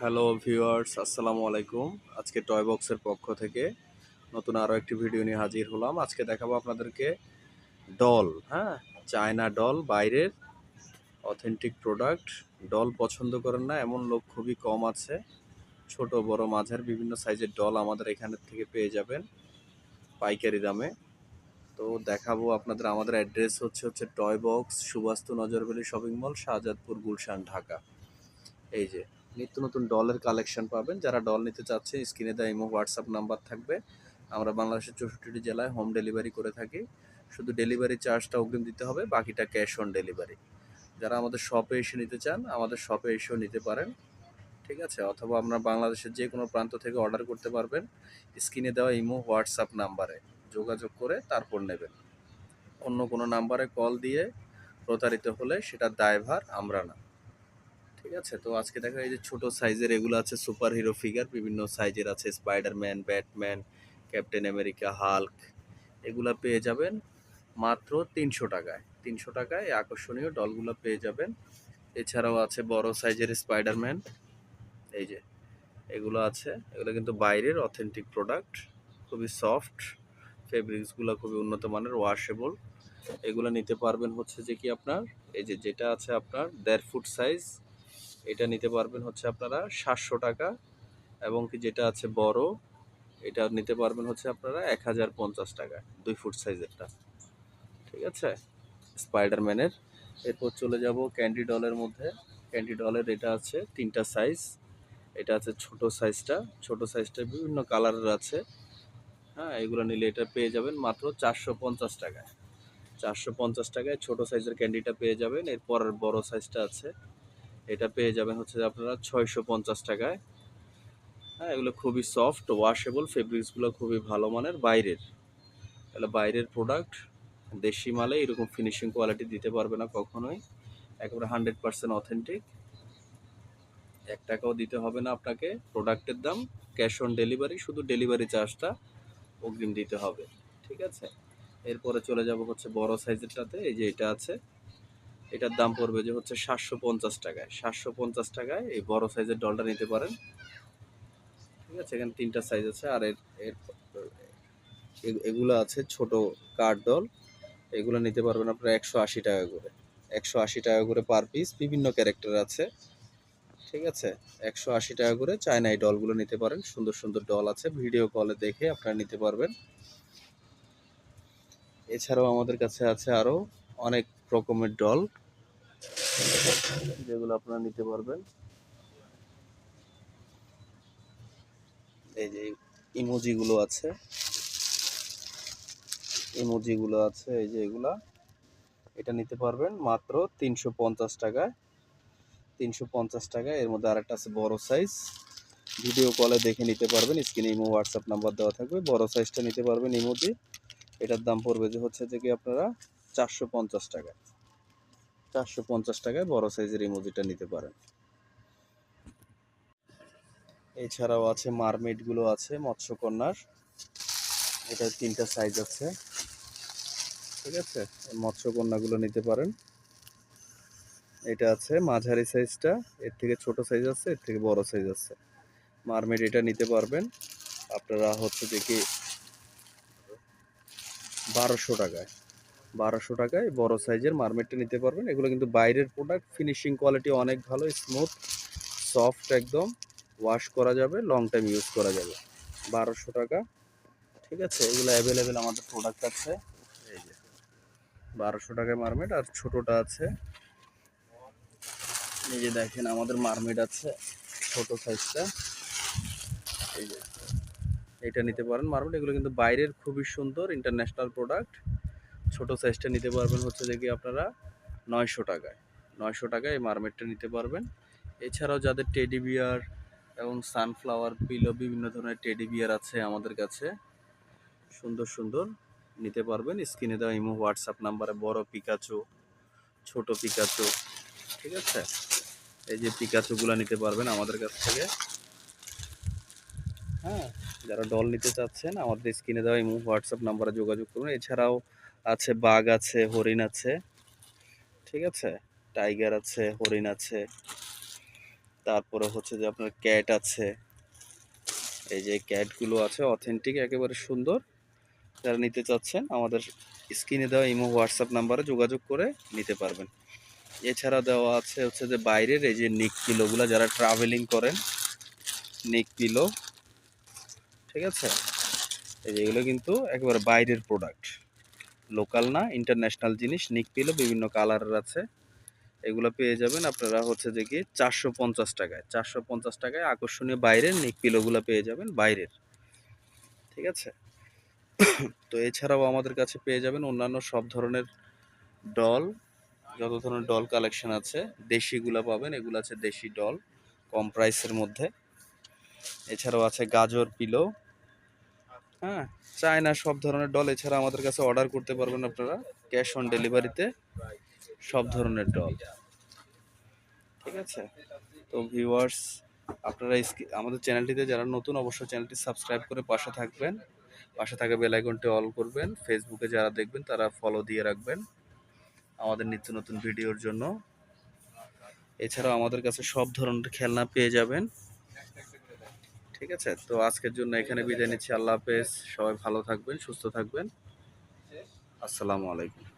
Hello viewers, আসসালামু আলাইকুম। আজকে টয় বক্সের পক্ষ থেকে নতুন আরও একটি ভিডিও নিয়ে হাজির হলাম। আজকে দেখাবো আপনাদেরকে ডল হ্যাঁ? চায়না ডল, বাইরের অথেন্টিক প্রোডাক্ট ডল পছন্দ করেন না, এমন লোক খুবই কম আছে। ছোট, বড়, মাঝের, বিভিন্ন সাইজের ডল আমাদের এখানের থেকে পেয়ে যাবেন পাইকারি দামে। তো দেখাবো আপনাদের, আমাদের অ্যাড্রেস হচ্ছে হচ্ছে toy box Subastu Nazarbelly shopping mall, Shahjadpur, Gulshan, Dhaka. এই যে নিত্য নতুন ডলের কালেকশন পাবেন। যারা ডল নিতে চাচ্ছেন স্ক্রিনে দেওয়া ইমো হোয়াটসঅ্যাপ নাম্বার থাকবে। আমরা বাংলাদেশের চৌষট্টিটি জেলায় হোম ডেলিভারি করে থাকি। শুধু ডেলিভারি চার্জটা অগ্রিম দিতে হবে, বাকিটা ক্যাশ অন ডেলিভারি যারা আমাদের শপে এসে নিতে চান, আমাদের শপে এসেও নিতে পারেন। ঠিক আছে? অথবা আপনার বাংলাদেশের যে কোনো প্রান্ত থেকে অর্ডার করতে পারবেন, স্ক্রিনে দেওয়া ইমো হোয়াটসঅ্যাপ নাম্বারে যোগাযোগ করে তারপর নেবেন। অন্য কোনো নাম্বারে কল দিয়ে প্রতারিত হলে সেটা দায়ভার, আমরা না। ঠিক আছে? তো আজকে দেখা এই যে ছোট সাইজের এগুলো আছে সুপার হিরো ফিগার বিভিন্ন সাইজের আছে Spiderman Batman Captain America Hulk এগুলা পেয়ে যাবেন মাত্র তিনশো টাকায়। তিনশো টাকায় আকর্ষণীয় ডলগুলো পেয়ে যাবেন। এছাড়াও আছে বড় সাইজের স্পাইডারম্যান এই যে, এগুলো আছে। এগুলো কিন্তু বাইরের অথেন্টিক প্রোডাক্ট খুবই সফট ফেব্রিক্সগুলো খুবই উন্নত মানের ওয়াশেবল এগুলো নিতে পারবেন হচ্ছে যে কি আপনার, এই যে যেটা আছে আপনার দেড় ফুট সাইজ এটা নিতে পারবেন হচ্ছে আপনারা সাতশো টাকা। এবং কি যেটা আছে বড়, এটা নিতে পারবেন হচ্ছে আপনারা এক হাজার পঞ্চাশ টাকা দুই ফুট সাইজেরটা। ঠিক আছে? স্পাইডারম্যানের এরপর চলে যাব ক্যান্ডি ডলের মধ্যে। ক্যান্ডি ডলের এটা আছে তিনটা সাইজ এটা আছে ছোট সাইজটা ছোট সাইজটা বিভিন্ন কালারের আছে। হ্যাঁ এগুলো নিলে এটা পেয়ে যাবেন মাত্র চারশো পঞ্চাশ টাকায়। চারশো পঞ্চাশ টাকায় ছোটো সাইজের ক্যান্ডিটা পেয়ে যাবেন। এরপর বড় সাইজটা আছে। এটা পেয়ে যাবেন হচ্ছে আপনারা ছয়শো পঞ্চাশ টাকায়। হ্যাঁ এগুলো খুবই সফট ওয়াশেবল ফেব্রিক্সগুলো খুবই ভালো মানের, বাইরের। তাহলে বাইরের প্রোডাক্ট দেশি মালে এরকম ফিনিশিং কোয়ালিটি দিতে পারবে না কখনোই। একেবারে হান্ড্রেড পার্সেন্ট অথেন্টিক এক টাকাও দিতে হবে না আপনাকে। প্রোডাক্টের দাম ক্যাশ অন ডেলিভারি শুধু ডেলিভারি চার্জটা অগ্রিম দিতে হবে। ঠিক আছে? এরপরে চলে যাব হচ্ছে বড় সাইজেরটাতে এই যে এটা আছে। এটার দাম পড়বে যে হচ্ছে সাতশো পঞ্চাশ টাকায়। সাতশো পঞ্চাশ টাকায় এই বড় সাইজের ডলটা নিতে পারেন। ঠিক আছে, এখানে তিনটা সাইজ আছে আর এর এগুলো আছে ছোট কাঠ ডল এগুলো নিতে পারবেন আপনারা একশো আশি টাকা করে। একশো আশি টাকা করে পার পিস বিভিন্ন ক্যারেক্টার আছে। ঠিক আছে, একশো আশি টাকা করে চায়না এই ডলগুলো নিতে পারেন। সুন্দর সুন্দর ডল আছে ভিডিও কলে দেখে আপনারা নিতে পারবেন। এছাড়াও আমাদের কাছে আছে আরও অনেক রকমের ডল যেগুলো আপনারা নিতে পারবেন। এই যে ইমোজি গুলো আছে। ইমোজি গুলো আছে, এই যে এগুলা। এটা নিতে পারবেন মাত্র তিনশো পঞ্চাশ টাকায়। তিনশো পঞ্চাশ টাকায়, এর মধ্যে আরেকটা আছে বড় সাইজ ভিডিও কলে দেখে নিতে পারবেন স্ক্রিনে ইমো হোয়াটসঅ্যাপ নাম্বার দেওয়া থাকবে। বড় সাইজটা নিতে পারবেন ইমোজি এটার দাম পড়বে যে হচ্ছে যে কি আপনারা চারশো পঞ্চাশ টাকায়। চারশো পঞ্চাশ টাকায় বড় সাইজের ইমোজিটা নিতে পারেন। এছাড়াও আছে মারমেডগুলো আছে, মৎস্যকন্যার। এটা তিনটা সাইজ আছে। ঠিক আছে? মৎস্যকন্যাগুলো নিতে পারেন। এটা আছে মাঝারি সাইজটা এর থেকে ছোট সাইজ আছে, এর থেকে বড় সাইজ আছে। মারমেড এটা নিতে পারবেন। আপনারা হচ্ছে কি বারোশো টাকায়। বারোশো টাকায়। বড় সাইজের মারমেডটা নিতে পারবেন। এগুলো কিন্তু বাইরের প্রোডাক্ট ফিনিশিং কোয়ালিটি অনেক ভালো স্মুথ সফট একদম। ওয়াশ করা যাবে লং টাইম ইউজ করা যাবে। বারোশো টাকা। ঠিক আছে? এগুলো অ্যাভেলেবেল আমাদের প্রোডাক্ট আছে। এই যে। বারোশো টাকায় মারমেড আর ছোটোটা আছে। এই যে দেখেন, আমাদের মারমেড আছে ছোট সাইজটা এই যে। এটা নিতে পারেন মারমেড এগুলো কিন্তু বাইরের খুবই সুন্দর ইন্টারন্যাশনাল প্রোডাক্ট ছোট সাইজটা নিতে পারবেন হচ্ছে দেখি আপনারা নয়শো টাকায়। নয়শো টাকায় এই মারমেডটা নিতে পারবেন। এছাড়াও যাদের টেডি বিয়ার এবং সানফ্লাওয়ার পিলো বিভিন্ন ধরনের টেডি বিয়ার আছে আমাদের কাছে, সুন্দর সুন্দর নিতে পারবেন। স্ক্রিনে দেওয়া ইমো হোয়াটসঅ্যাপ নাম্বারে বড় পিকাচু ছোট পিকাচু ঠিক আছে? এই যে পিকাচুগুলো নিতে পারবেন আমাদের কাছ থেকে। হ্যাঁ যারা ডল নিতে চাচ্ছেন, আমাদের স্ক্রিনে দেওয়া ইমো হোয়াটসঅ্যাপ নাম্বারে যোগাযোগ করুন। এছাড়াও আছে, বাঘ আছে, হরিণ আছে। ঠিক আছে? টাইগার আছে, হরিণ আছে। তারপরে হচ্ছে যে আপনার ক্যাট আছে। এই যে ক্যাটগুলো আছে, অথেন্টিক, একেবারে সুন্দর। যারা নিতে চাচ্ছেন, আমাদের স্ক্রিনে দেওয়া ইমো, হোয়াটসঅ্যাপ নাম্বারে যোগাযোগ করে নিতে পারবেন। এছাড়া দেওয়া আছে হচ্ছে যে বাইরের, এই যে নিক পিলোগুলো, যারা ট্রাভেলিং করেন, নিক পিলো। ঠিক আছে? এই যে এগুলো কিন্তু একেবারে বাইরের প্রোডাক্ট লোকাল না ইন্টারন্যাশনাল জিনিস নিক পিলো বিভিন্ন কালারের আছে। এগুলো পেয়ে যাবেন আপনারা হচ্ছে যে কি চারশো পঞ্চাশ টাকায়। চারশো পঞ্চাশ টাকায় আকর্ষণীয় বাইরের নিক পিলোগুলো পেয়ে যাবেন বাইরের। ঠিক আছে? তো এছাড়াও আমাদের কাছে পেয়ে যাবেন অন্যান্য সব ধরনের ডল যত ধরনের ডল কালেকশন আছে। দেশিগুলা পাবেন, এগুলো আছে দেশি ডল কম প্রাইসের মধ্যে। এছাড়াও আছে গাজর পিলো হ্যাঁ চায়না সব ধরনের ডল এছাড়া আমাদের কাছে অর্ডার করতে পারবেন আপনারা। ক্যাশ অন ডেলিভারিতে সব ধরনের ডল ঠিক আছে? তো ভিউয়ার্স আপনারা আমাদের চ্যানেলটিতে যারা নতুন, অবশ্যই চ্যানেলটি সাবস্ক্রাইব করে পাশে থাকবেন। পাশে থাকা বেল আইকনটি অল করবেন। ফেসবুকে যারা দেখবেন, তারা ফলো দিয়ে রাখবেন আমাদের নিত্য নতুন ভিডিওর জন্য। এছাড়াও আমাদের কাছে সব ধরনের খেলনা পেয়ে যাবেন। ঠিক আছে? তো আজকের জন্য এখানে বিদায় নিচ্ছি। আল্লাহ হাফেজ। সবাই ভালো থাকবেন, সুস্থ থাকবেন। আসসালামু আলাইকুম।